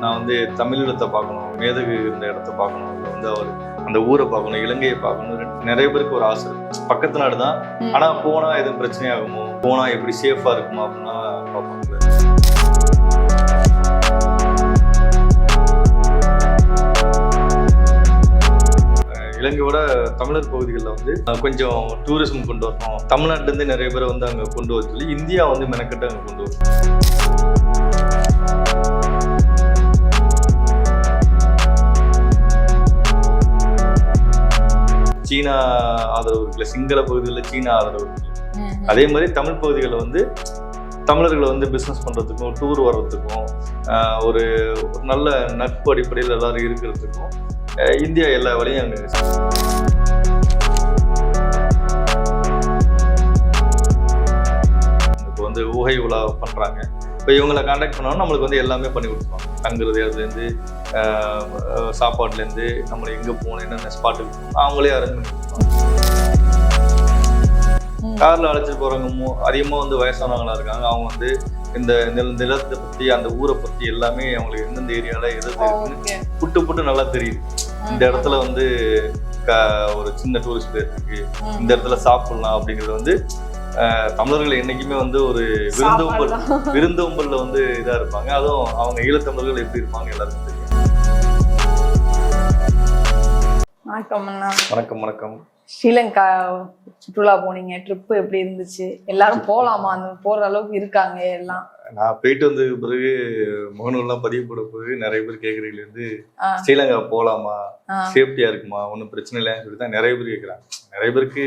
நான் வந்து தமிழீழத்தை பார்க்கணும் மேதகு இந்த இடத்த பார்க்கணும் இல்ல வந்து அவர் அந்த ஊரை பார்க்கணும் இலங்கையை பார்க்கணும் நிறைய பேருக்கு ஒரு ஆசை. பக்கத்து நாடு தான். ம். ஆனா போனா எதுவும் பிரச்சனை ஆகுமோ போனா எப்படி சேஃபா இருக்குமா அப்படின்னா பார்ப்பாங்க. இலங்கையோட தமிழர் பகுதிகளில் வந்து கொஞ்சம் டூரிசம் கொண்டு வரணும். தமிழ்நாட்டுல இருந்து நிறைய பேரை வந்து அங்க கொண்டு வர சொல்லி இந்தியா வந்து மெனக்கட்டு அங்க கொண்டு வரும் சீனா ஆதரவு இருக்குல்ல சிங்கள பகுதிகளில் சீனா ஆதரவு இருக்குல்ல. அதே மாதிரி தமிழ் பகுதிகளில் வந்து தமிழர்களை வந்து பிஸ்னஸ் பண்ணுறதுக்கும் டூர் வர்றதுக்கும் ஒரு நல்ல நட்பு அடிப்படையில் எல்லாரும் இருக்கிறதுக்கும் இந்தியா எல்லா வேலையும் அங்கே இப்போ வந்து ஊகை உலா பண்ணுறாங்க இப்போ இவங்களை காண்டாக்ட் பண்ணோம்னா நம்மளுக்கு வந்து எல்லாமே பண்ணி கொடுத்துருவாங்க. தங்குறது அதுலேருந்து சாப்பாடுலேருந்து நம்மளை எங்கே போகணும் என்னென்ன ஸ்பாட்டுக்கு அவங்களே அரேஞ்ச் பண்ணி கொடுத்துருவாங்க. கார்ல அழைச்சிட்டு போறவங்க மோ- அதிகமா வந்து வயசானவங்களா இருக்காங்க. அவங்க வந்து இந்த நில- நிலத்தை பத்தி அந்த ஊரை பத்தி எல்லாமே அவங்களுக்கு எந்தெந்த ஏரியால எது இருக்குன்னு புட்டு புட்டு நல்லா தெரியுது. இந்த இடத்துல வந்து ஒரு சின்ன டூரிஸ்ட் பிளேஸ் இருக்கு. இந்த இடத்துல சாப்பிடலாம் அப்படிங்கிறது வந்து தமிழர்கள் என்னைக்குமே வந்து ஒரு விருந்தோம்பல் விருந்தோம்பல்ல வந்து இதா இருப்பாங்க. அதுவும் அவங்க ஈழத்தமிழர்கள் எப்படி இருப்பாங்க எல்லாருக்கும் தெரியும். வணக்கம் வணக்கம் வணக்கம். ஸ்ரீலங்கா சுற்றுலா போனீங்க. ட்ரிப்பு எப்படி இருந்துச்சு? எல்லாரும் போலாமா? அந்த போற அளவுக்கு இருக்காங்க எல்லாம். நான் போயிட்டு வந்ததுக்கு பிறகு முகநூல்லாம் பதிவு போட பிறகு நிறைய பேர் கேட்கறதுல இருந்து. ஸ்ரீலங்கா போலாமா? ஆ. சேஃப்டியா இருக்குமா? ஒன்றும் பிரச்சனை இல்லைன்னு சொல்லி தான் நிறைய பேர் கேட்குறாங்க நிறைய பேருக்கு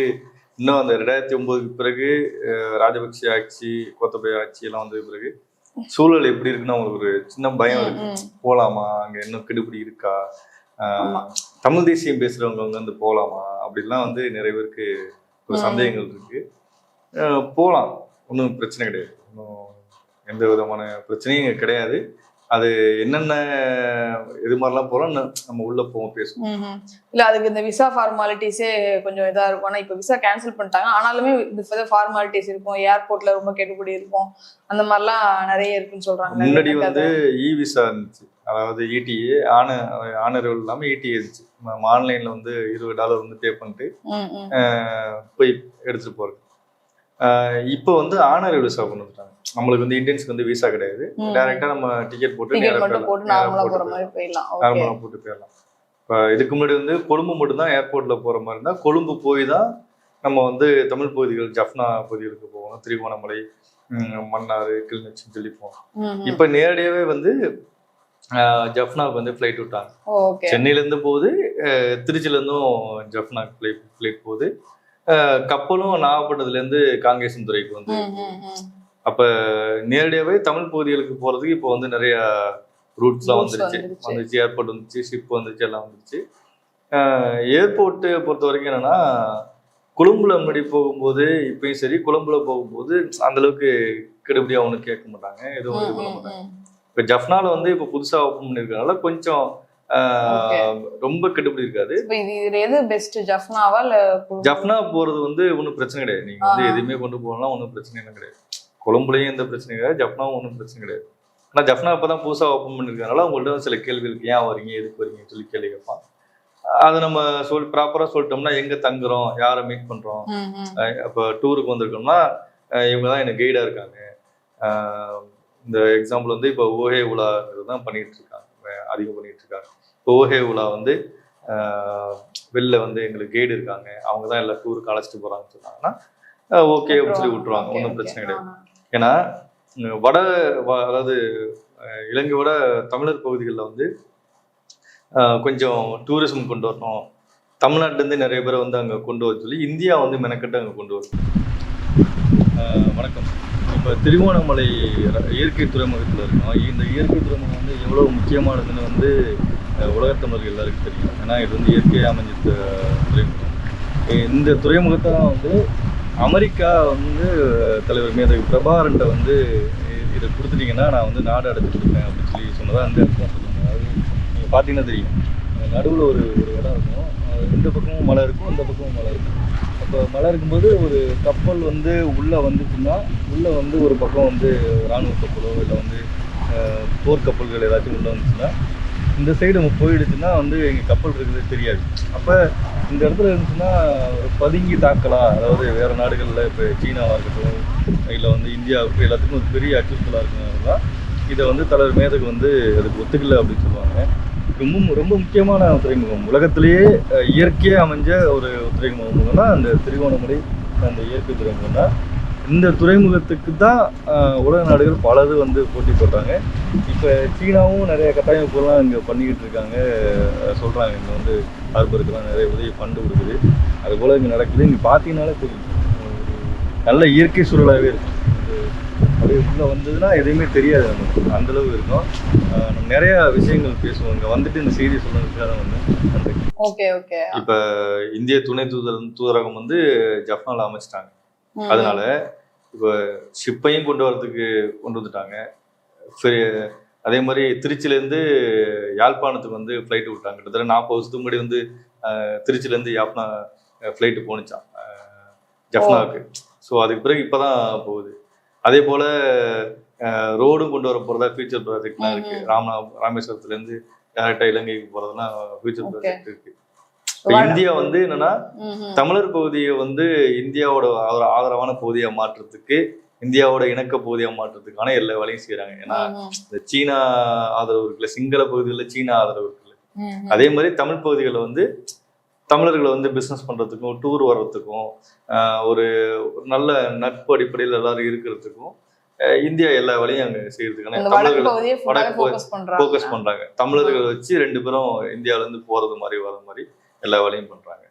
இன்னும் அந்த ரெண்டாயிரத்தி ஒன்பதுக்கு பிறகு அஹ், ராஜபக்ஷ ஆட்சி கோத்தபய ஆட்சி எல்லாம் வந்ததுக்கு பிறகு சூழல் எப்படி இருக்குன்னு அவங்களுக்கு ஒரு சின்ன பயம் இருக்கு. போலாமா? அங்க இன்னும் கெடுபிடி இருக்கா. தமிழ் தேசியம் பேசுறவங்க வந்து வந்து போலாமா? அப்படிலாம் வந்து நிறைய பேருக்கு ஒரு. சந்தேகங்கள் இருக்கு. போலாம். ஒன்றும் பிரச்சனை கிடையாது. ஒன்றும் எந்த விதமான பிரச்சனையும் இங்க கிடையாது. அது என்னென்ன இது மாதிரிலாம் போகிறோம் நம்ம உள்ள போவோம் பேசுவோம். இல்ல அதுக்கு இந்த விசா ஃபார்மாலிட்டிஸே கொஞ்சம் இதா இருக்கும். ஆனா இப்ப விசா கேன்சல் பண்ணிட்டாங்க. ஆனாலுமே இந்த ஃபார்மாலிட்டிஸ் இருக்கும். ஏர்போர்ட்ல ரொம்ப கெட்டுப்படி இருக்கும். அந்த மாதிரிலாம் நிறைய இருக்குன்னு சொல்றாங்க. முன்னாடி வந்து இ விசா இருந்துச்சு. அதாவது இடிஏ ஆன ஆனரவு இல்லாமல் இடிஏ இருந்துச்சு. நம்ம ஆன்லைனில் வந்து இருபது டாலர் வந்து பே பண்ணிட்டு போய் எடுத்துட்டு போறது இப்போ வந்து ஆனர் விசா கொண்டு வந்துட்டாங்க. நம்மளுக்கு வந்து இந்தியன்ஸ்க்கு வந்து விசா கிடையாது. டைரக்டா நம்ம டிக்கெட் போட்டு நார்மலா போட்டு போயிடலாம். இப்போ இதுக்கு முன்னாடி வந்து கொழும்பு மட்டும்தான் ஏர்போர்ட்ல போற மாதிரி இருந்தா கொழும்பு போய் தான் நம்ம வந்து தமிழ் பகுதிகள் ஜஃப்னா பகுதிகளுக்கு போகணும் திருகோணமலை மன்னார் கிளிநொச்சி சொல்லி போகணும் இப்போ நேரடியாவே வந்து ஜஃப்னாவுக்கு வந்து ஃப்ளைட் விட்டாங்க. ஓகே சென்னையில இருந்து போகுது அஹ், திருச்சியில இருந்தும் ஜஃப்னாக்கு ஃப்ளைட் ஃப்ளைட் போகுது. கப்பலும் நாகப்பட்டினத்துல இருந்து காங்கேசன் துறைக்கு வந்து. அப்ப நேரடியாவே தமிழ் பகுதிகளுக்கு போறதுக்கு இப்போ வந்து நிறைய ரூட்ஸ்லாம் வந்துருச்சு. வந்துச்சு ஏர்போர்ட் வந்துச்சு ஷிப் வந்துச்சு எல்லாம் வந்துருச்சு. ஏர்போர்ட்டு பொறுத்த வரைக்கும் என்னன்னா கொழும்புல முன்னாடி போகும்போது இப்பயும் சரி கொழும்புல போகும்போது அந்த அளவுக்கு கெடுபடியா ஒன்றும் கேட்க மாட்டாங்க எதுவும் இது பண்ண மாட்டாங்க. இப்போ ஜஃப்னால வந்து இப்போ புதுசா ஓப்பன் பண்ணிருக்கனால கொஞ்சம் ரொம்ப கெடுபடி இருக்காது. இப்போ எது பெஸ்ட் ஜஃப்னாவா இல்ல ஜஃப்னா போறது வந்து ஒன்றும் பிரச்சனை கிடையாது. நீங்க வந்து. எதுவுமே கொண்டு போகலாம் ஒன்றும் பிரச்சனை கிடையாது. கொழும்புலையும் எந்த பிரச்சனையும் கிடையாது. ஜஃப்னாவும் ஒன்றும் பிரச்சனை கிடையாது. ஆனா ஜஃப்னா இப்பதான் புதுசா ஓப்பன் பண்ணிருக்கனால உங்கள்ட்ட சில கேள்விகளுக்கு ஏன் வரீங்க எதுக்கு வரீங்கன்னு சொல்லி கேள்வி கேட்பான். அதை நம்ம சொல் ப்ராப்பரா சொல்லிட்டோம்னா எங்க தங்குறோம் யாரை மீட் பண்றோம் ம், ம். இப்போ டூருக்கு வந்திருக்கோம்னா இவங்க தான் எனக்கு கைடா இருக்காங்க. இந்த எக்ஸாம்பிள் வந்து இப்போ ஓஹே உலாங்கிறது தான் பண்ணிட்டு இருக்காங்க. அதிகம் பண்ணிட்டு இருக்காங்க. இப்போ ஓஹே உலா வந்து வெளில வந்து எங்களுக்கு கைடு இருக்காங்க. அவங்க தான் எல்லா டூருக்கு அழைச்சிட்டு போறாங்கன்னு சொன்னாங்கன்னா ஓகே அப்படின்னு சொல்லி விட்டுருவாங்க. Okay, ஒன்றும். பிரச்சனை கிடையாது. ஏன்னா வட அதாவது அஹ், இலங்கையோட தமிழர் பகுதிகளில் வந்து கொஞ்சம் டூரிசம் கொண்டு வரணும். தமிழ்நாட்டிலேருந்து நிறைய பேரை வந்து அங்கே கொண்டு வர சொல்லி இந்தியா வந்து மெனக்கட்டு அங்கே கொண்டு வரும் வணக்கம். இப்போ திருவோணமலை இயற்கை துறைமுகத்தில் இருக்கோம். இந்த இயற்கை துறைமுகம் வந்து எவ்வளோ முக்கியமானதுன்னு வந்து அஹ், உலகத்தமிழர்கள் எல்லாருக்கும் தெரியும். ஏன்னா இது வந்து இயற்கையாக அமைஞ்ச துறைமுகம் இந்த துறைமுகத்தை தான் வந்து அமெரிக்கா வந்து தலைவர் மேதகு பிரபாகரன்ட்ட வந்து இதை கொடுத்துட்டீங்கன்னா நான் வந்து நாடு அடைச்சு கொடுப்பேன் அப்படின்னு சொல்லி சொன்னதாக அந்த இடத்துல சொல்லுவாங்க. அதாவது நீங்கள் பார்த்தீங்கன்னா தெரியும். நடுவில் ஒரு ஒரு இடம் இருக்கும். இந்த பக்கமும் மலை இருக்கும் இந்த பக்கமும் மலை இருக்கும். அப்போ மலை இருக்கும்போது ஒரு கப்பல் வந்து உள்ளே வந்துச்சுன்னா உள்ளே வந்து ஒரு பக்கம் வந்து இராணுவ கப்பலோ இல்லை வந்து போர்க்கப்பல்கள் ஏதாச்சும் உள்ளே வந்துச்சுன்னா இந்த சைடு நம்ம போயிடுச்சுன்னா வந்து எங்கள் கப்பல் இருக்கிறது தெரியாது. அப்போ இந்த இடத்துல இருந்துச்சுன்னா பதுங்கி தாக்கலாம் அதாவது வேறு நாடுகளில் இப்போ சீனாவாக இருக்கட்டும் இல்லை வந்து இந்தியாவுக்கு எல்லாத்துக்கும் ஒரு பெரிய அச்சுறுத்தலாக இருக்கிறதுனால இதை வந்து தலைவர் மேதகு வந்து அதுக்கு ஒத்துக்கல அப்படின்னு சொல்லுவாங்க. ரொம்ப ரொம்ப முக்கியமான துறைமுகம். உலகத்திலேயே இயற்கையாக அமைஞ்ச ஒரு துறைமுகம்னா அந்த திருகோணமலை அந்த இயற்கை துறைமுகம் தான் இந்த துறைமுகத்துக்கு தான் உலக நாடுகள் பலது வந்து போட்டி போடுறாங்க. இப்போ சீனாவும் நிறைய கட்டமைப்புலாம் இங்கே பண்ணிக்கிட்டு இருக்காங்க. அஹ், சொல்றாங்க. இங்கே வந்து ஹார்பருக்குலாம் நிறைய உதவி ஃபண்டு கொடுக்குது. அது போல் இங்கே நடக்குது. இங்கே பார்த்தீங்கன்னாலே தெரியும். நல்ல இயற்கை சூழலாகவே இருக்கும் அப்படியே உள்ளே வந்ததுன்னா எதுவுமே தெரியாது நமக்கு. அந்த அளவு இருக்கும். நம்ம நிறைய விஷயங்கள் பேசுவோம். இங்கே வந்துட்டு இந்த செய்தி சொல்றதுக்காக வந்து நன்றி. Okay okay. இப்போ இந்திய துணை தூதர் தூதரகம் வந்து ஜப்பானில் அமைச்சிட்டாங்க. அதனால இப்போ ஷிப்பையும் கொண்டு வரதுக்கு கொண்டு வந்துட்டாங்க. அதே மாதிரி திருச்சியிலேருந்து யாழ்ப்பாணத்துக்கு வந்து ஃப்ளைட் விட்டாங்க. கிட்டத்தட்ட நாற்பது வருஷத்துக்கு முன்னாடி வந்து திருச்சியிலேருந்து யாழ்ப்பாண ஃப்ளைட்டு போணுச்சான் ஜஃப்னாவுக்கு. ஸோ அதுக்கு பிறகு இப்போ தான் போகுது. அதே போல் ரோடும் கொண்டு வர போகிறதா ஃபியூச்சர் ப்ராஜெக்ட்லாம் இருக்கு. ம்ம். ராமநா ராமேஸ்வரத்துலேருந்து டேரெக்டாக இலங்கைக்கு போகிறதுலாம் ஃபியூச்சர். ப்ராஜெக்ட் இருக்கு. இப்போ இந்தியா வந்து என்னன்னா. தமிழர் பகுதியை வந்து இந்தியாவோட ஆதர- ஆதரவான பகுதியா மாற்றுறதுக்கு இந்தியாவோட இணக்க பகுதியா மாற்றுறதுக்கான எல்லா வேலையும் செய்றாங்க ஏன்னா. இந்த சீனா ஆதரவு இருக்குல்ல சிங்கள பகுதிகளில் சீனா ஆதரவு இருக்குல்ல. அதே மாதிரி தமிழ் பகுதிகளில் வந்து தமிழர்களை வந்து பிஸ்னஸ் பண்றதுக்கும் டூர் வர்றதுக்கும் ஆஹ் ஒரு நல்ல நட்பு அடிப்படையில் எல்லாரும் இருக்கிறதுக்கும் இந்தியா எல்லா வேலையும் அங்க செய்யறதுக்கான தமிழர்களை ஃபோக்கஸ் பண்றாங்க தமிழர்களை வச்சு ரெண்டு பேரும் இந்தியால இருந்து போறது மாதிரி வர மாதிரி எல்லா வேலையும் பண்றாங்க.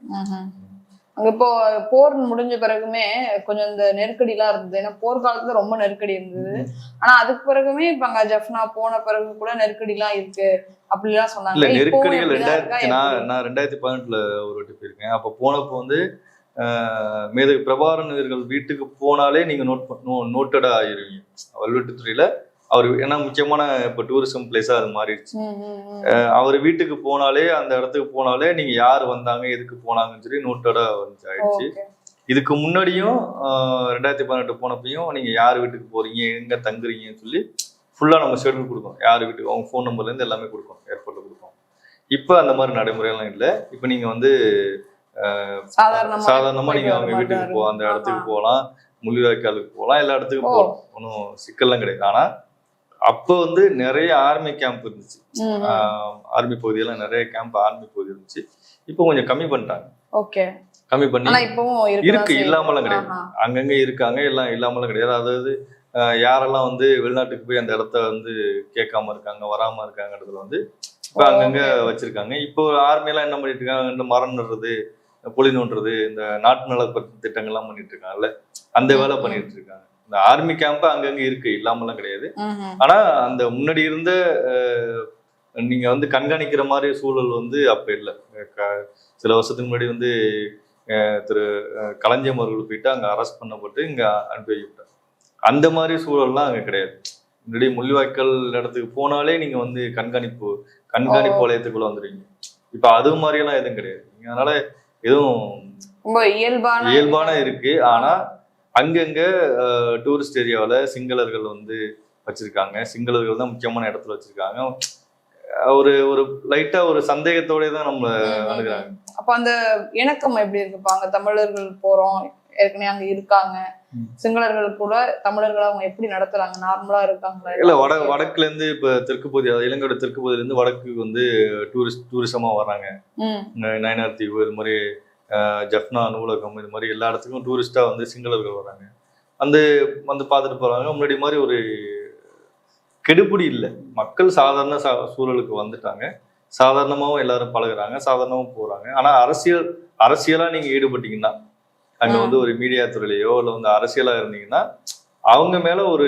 இப்போ போர் முடிஞ்ச பிறகுமே கொஞ்சம் இந்த நெருக்கடி எல்லாம் இருந்தது. ஏன்னா போர்க்காலத்துல ரொம்ப நெருக்கடி இருந்தது. ஆனா அதுக்கு பிறகுமே இப்ப அங்க ஜஃப்னா போன பிறகு கூட நெருக்கடி எல்லாம் இருக்கு. அப்படிலாம் சொன்னாங்க. இல்ல நெருக்கடிகள் ரெண்டாயிரத்தி நான்? நான் ரெண்டாயிரத்தி பதினெட்டுல ஒரு வாட்டி போயிருக்கேன். அப்போ போனப்போ வந்து மேதகு இவர்கள் வீட்டுக்கு போனாலே நீங்க நோட் நோட்டடா ஆயிருவீங்க. வல்வெட்டுத்துறையில அவர் ஏன்னா முக்கியமான இப்போ டூரிசம் பிளேஸா அது மாறிடுச்சு அவர் வீட்டுக்கு போனாலே அந்த இடத்துக்கு போனாலே நீங்க யார் வந்தாங்க எதுக்கு போனாங்கன்னு சொல்லி நோட்டடா வந்து ஆயிடுச்சு. இதுக்கு முன்னாடியும் ரெண்டாயிரத்தி பதினெட்டு போனப்பையும் நீங்க யார் வீட்டுக்கு போறீங்க எங்க தங்குறீங்கன்னு சொல்லி ஃபுல்லா நம்ம ஷெட்யூல் கொடுக்கோம் யார் வீட்டுக்கு அவங்க ஃபோன் நம்பர்ல இருந்து எல்லாமே கொடுப்போம் ஏர்போர்ட்ல கொடுப்போம் இப்போ அந்த மாதிரி நடைமுறையெல்லாம் இல்லை இப்போ நீங்க வந்து ஆஹ், சாதாரணமா சாதாரணமா நீங்க போயிட்டு அவங்க வீட்டுக்கு போ அந்த. இடத்துக்கு. போகலாம் முள்ளிவாய்க்காலுக்கு போகலாம் எல்லா இடத்துக்கும். போகலாம் ஒன்றும் சிக்கல்லாம் கிடையாது ஆனா அப்போ வந்து நிறைய ஆர்மி கேம்ப் இருந்துச்சு. ஆர்மி பகுதியெல்லாம் நிறைய கேம்ப் ஆர்மி பகுதி இருந்துச்சு இப்போ கொஞ்சம் கம்மி பண்ணிட்டாங்க ஓகே கம்மி பண்ணி இருக்கு இல்லாமலாம். கிடையாது. அங்கங்க இருக்காங்க எல்லாம் இல்லாமலாம் கிடையாது அதாவது யாரெல்லாம் வந்து வெளிநாட்டுக்கு போய் அந்த இடத்த வந்து கேட்காம இருக்காங்க வராம இருக்காங்கன்றதுல வந்து இப்போ அங்கங்க. வச்சிருக்காங்க இப்போ ஆர்மி எல்லாம் என்ன பண்ணிட்டு இருக்காங்க இந்த மரம் நடுறது புலி நோண்டுறது இந்த நாட்டு நல திட்டங்கள்லாம் பண்ணிட்டு இருக்காங்கல்ல அந்த வேலை. பண்ணிட்டு இருக்காங்க இந்த ஆர்மி கேம்ப் அங்கங்க இருக்கு இல்லாமலாம் கிடையாது. ஆனா அந்த முன்னாடி இருந்த நீங்க வந்து கண்காணிக்கிற மாதிரி சூழல் வந்து அப்ப இல்லை. சில வருஷத்துக்கு முன்னாடி வந்து திரு கலைஞர் அவர்கள் போயிட்டு அங்க அரெஸ்ட் பண்ணப்பட்டு இங்க அனுப்பி வைக்கப்பட்டார். அந்த மாதிரி சூழல்லாம் அங்க கிடையாது. முன்னாடி முள்ளிவாய்க்கால் இடத்துக்கு போனாலே நீங்க வந்து கண்காணிப்பு கண்காணிப்பு ஓ. வலயத்துக்குள்ள வந்துடுவீங்க இப்ப அது மாதிரி எல்லாம் எதுவும் கிடையாது. அதனால எதுவும் ரொம்ப இயல்பான இயல்பான இருக்கு. ஆனா அங்கங்க டூரிஸ்ட் ஏரியாவில் சிங்களர்கள் வந்து வச்சிருக்காங்க. சிங்களர்கள் தான் முக்கியமான இடத்துல வச்சிருக்காங்க. ஒரு ஒரு லைட்டா ஒரு சந்தேகத்தோட தான் நம்ம. அணுகுறாங்க. அப்ப அந்த இணக்கம் எப்படி இருக்குப்பா அங்க தமிழர்கள் போறோம். ஏற்கனவே அங்க இருக்காங்க. சிங்களர்கள் கூட தமிழர்களை அவங்க எப்படி நடத்துறாங்க? நார்மலா இருக்காங்களா? இல்ல வட வடக்குல இருந்து இப்ப தெற்கு பகுதி இலங்கையோட தெற்கு பகுதியில இருந்து வடக்கு வந்து டூரிஸ்ட் டூரிசமா வர்றாங்க நயினார் தீவு இது மாதிரி ஜஃப்னா நூலகம் இது மாதிரி எல்லா இடத்துக்கும் டூரிஸ்டா வந்து சிங்களர்கள் வராங்க. அந்த வந்து பார்த்துட்டு போறாங்க. முன்னாடி மாதிரி ஒரு கெடுபிடி இல்லை. மக்கள் சாதாரண சா- சூழலுக்கு வந்துட்டாங்க. சாதாரணமாவும் எல்லாரும் பழகுறாங்க. சாதாரணமாவும் போறாங்க. ஆனா அரசியல் அரசியலா நீங்க ஈடுபட்டீங்கன்னா அங்க. வந்து ஒரு மீடியா துறையிலையோ இல்ல வந்து அரசியலா இருந்தீங்கன்னா அவங்க மேல ஒரு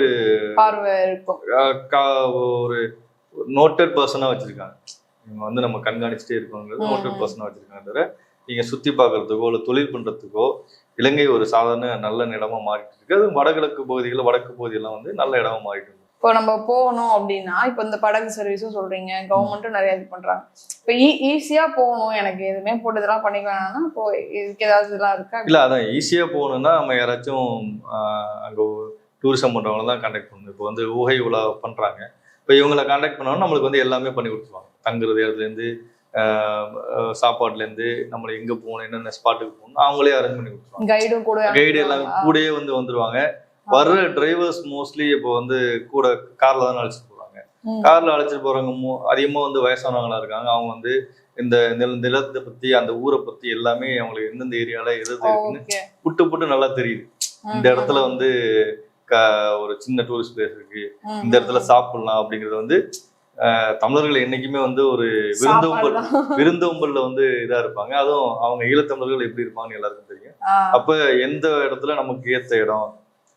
ஒரு நோட்டட் பர்சனா வச்சிருக்காங்க. இவங்க வந்து நம்ம கண்காணிச்சுட்டே இருக்கோங்கிறது நோட்டட் ம். பர்சனா வச்சிருக்காங்க தவிர நீங்க சுத்தி பார்க்கறதுக்கோ இல்ல தொழில் பண்றதுக்கோ இலங்கை ஒரு சாதாரண நல்ல இடமா மாறிட்டு இருக்கு. அது வடகிழக்கு பகுதிகள் வடக்கு பகுதியெல்லாம் வந்து நல்ல இடமா மாறிட்டு இருக்கு. இப்போ நம்ம போகணும் அப்படின்னா இப்போ இந்த படகு சர்வீஸும் சொல்றீங்க கவர்மெண்ட்டும் நிறைய இது பண்றாங்க. இப்போ ஈஸியா போகணும் எனக்கு எதுவுமே போட்டு இதெல்லாம் பண்ணிக்க வேணாம்னா இப்போ இதுக்கு ஏதாவது இதெல்லாம் இருக்கா? இல்ல அதான் ஈஸியா போகணும்னா நம்ம யாராச்சும் அங்க டூரிசம் பண்றவங்க தான் கண்டக்ட் பண்ணணும். இப்போ வந்து ஊகை உலா பண்றாங்க. இப்போ இவங்களை காண்டாக்ட் பண்ணோம்னா நம்மளுக்கு வந்து எல்லாமே பண்ணி கொடுத்துருவாங்க. தங்குறது இடத்துலேருந்து சாப்பாடுலேருந்து நம்மளை எங்கே போகணும் என்னென்ன ஸ்பாட்டுக்கு போகணும் அவங்களே அரேஞ்ச் பண்ணி கொடுத்துருவாங்க. கைடும் கூட கைடு எல்லாமே கூடயே வந்து வந்துருவாங்க. வர்ற டிரைவர்ஸ் மோஸ்ட்லி இப்போ வந்து கூட கார்ல தான் அழைச்சிட்டு போறாங்க. ம். கார்ல அழைச்சிட்டு போறவங்க மோ- அதிகமா வந்து வயசானவங்களா இருக்காங்க. அவங்க வந்து இந்த நில- நிலத்தை பத்தி அந்த ஊரை பத்தி எல்லாமே அவங்களுக்கு எந்தெந்த ஏரியால எது இருக்குன்னு புட்டு புட்டு நல்லா தெரியுது. இந்த இடத்துல வந்து ஒரு சின்ன டூரிஸ்ட் பிளேஸ் இருக்கு. இந்த இடத்துல சாப்பிடலாம் அப்படிங்கறது வந்து தமிழர்கள் என்னைக்குமே வந்து ஒரு விருந்தோம்பல் விருந்தோம்பல்ல வந்து இதா இருப்பாங்க. அதுவும் அவங்க ஈழத்தமிழர்கள் எப்படி இருப்பாங்கன்னு எல்லாருக்கும் தெரியும். அப்ப எந்த இடத்துல நமக்கு ஏத்த இடம்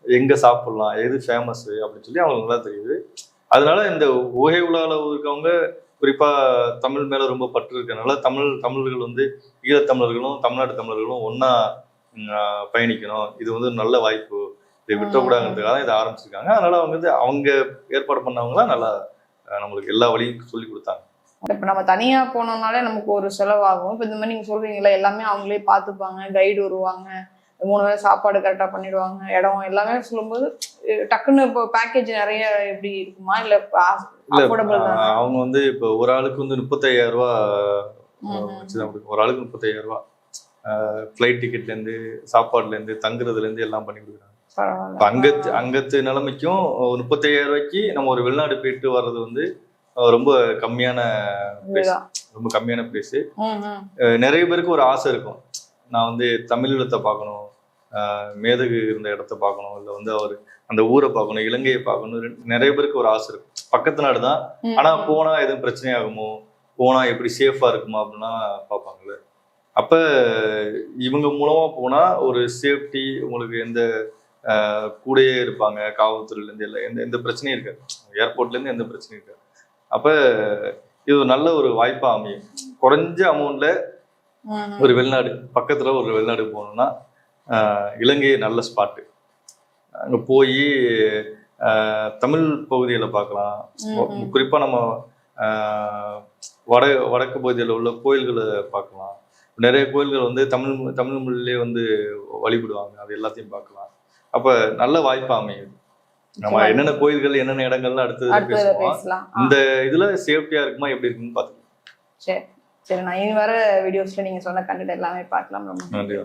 எங்க சாப்பிடலாம் எது ஃபேமஸ் அப்படின்னு சொல்லி அவங்களுக்கு நல்லா தெரியுது. அதனால இந்த ஊகை உலால இருக்கவங்க குறிப்பா தமிழ் மேல ரொம்ப பற்று இருக்கனால தமிழ் தமிழர்கள் வந்து ஈழத்தமிழர்களும் தமிழ்நாட்டு தமிழர்களும் ஆஹ், பயணிக்கணும். இது வந்து நல்ல வாய்ப்பு. இதை விட்டக்கூடாதுங்கிறதுக்காக தான் இதை ஆரம்பிச்சிருக்காங்க. அதனால அவங்க வந்து அவங்க ஏற்பாடு பண்ணவங்களாம் நல்லா நம்மளுக்கு எல்லா வழியும் சொல்லி கொடுத்தாங்க. இப்ப நம்ம தனியா போனோம்னாலே நமக்கு ஒரு செலவாகும். இப்ப இந்த மாதிரி நீங்க சொல்றீங்களா எல்லாமே அவங்களே பாத்துப்பாங்க கைடு வருவாங்க மூணு வேளை சாப்பாடு கரெக்டா பண்ணிடுவாங்க இடம் எல்லாமே சொல்லும்போது டக்குன்னு இப்போ பேக்கேஜ் நிறைய எப்படி இருக்குமா? இல்ல அஃபோர்டபுள் அவங்க வந்து இப்போ ஒரு ஆளுக்கு வந்து முப்பத்தையாயிரம் கொடுக்கும் ஒரு ஆளுக்கு முப்பத்தையாயிரம் ரூபாய் ஃப்ளைட் டிக்கெட்ல இருந்து சாப்பாடுல இருந்து தங்குறதுல இருந்து எல்லாம் பண்ணி கொடுக்குறாங்க. அங்கத்து அங்கத்து நிலைமைக்கும் முப்பத்தையாயிரம் ரூபாய்க்கு நம்ம ஒரு வெளிநாடு போயிட்டு வர்றது வந்து ரொம்ப கம்மியான பிளேஸ் இதுதான். ரொம்ப கம்மியான பிளேஸ். நிறைய பேருக்கு ஒரு ஆசை இருக்கும். நான் வந்து தமிழீழத்தை பார்க்கணும் அஹ், மேதகு இருந்த இடத்த பார்க்கணும் இல்லை வந்து அவர் அந்த ஊரை பார்க்கணும் இலங்கையை பார்க்கணும் நிறைய பேருக்கு ஒரு ஆசை இருக்கும். பக்கத்து நாடு தான். ம், ஆனா ம். போனா எதுவும் பிரச்சனையாகுமோ போனா எப்படி சேஃபா இருக்குமா அப்படின்னா பார்ப்பாங்கல்ல. அப்ப இவங்க மூலமா போனா ஒரு சேஃப்டி உங்களுக்கு எந்த கூடயே இருப்பாங்க காவல்துறையில இருந்து எல்லாம் எந்த எந்த பிரச்சனையும் இருக்காது. ஏர்போர்ட்ல இருந்து எந்த பிரச்சனையும் இருக்காது. அப்ப இது ஒரு நல்ல ஒரு வாய்ப்பா அமையும். குறைஞ்ச ம். ஒரு வெளிநாடு பக்கத்துல ஒரு வெளிநாடு போகணும்னா ஆஹ், இலங்கை நல்ல ஸ்பாட்டு அங்க போய் தமிழ் பகுதிகளை பார்க்கலாம். ம், ம். குறிப்பா நம்ம வட வடக்கு பகுதியில் உள்ள கோயில்களை பார்க்கலாம். நிறைய கோயில்கள் வந்து தமிழ் தமிழ் மொழியிலே வந்து வழிபடுவாங்க. அது எல்லாத்தையும் பார்க்கலாம். அப்ப நல்ல வாய்ப்பா அமையுது. நம்ம. என்னென்ன கோயில்கள் என்னென்ன இடங்கள்லாம் அடுத்தது பேசலாம். இந்த இதுல சேஃப்டியா இருக்குமா எப்படி இருக்குன்னு பார்த்துக்கலாம். சரி. சரி நான் இனி வர வீடியோஸ்ல நீங்க சொன்ன கண்டென்ட் எல்லாமே பார்க்கலாம். ரொம்ப நன்றி.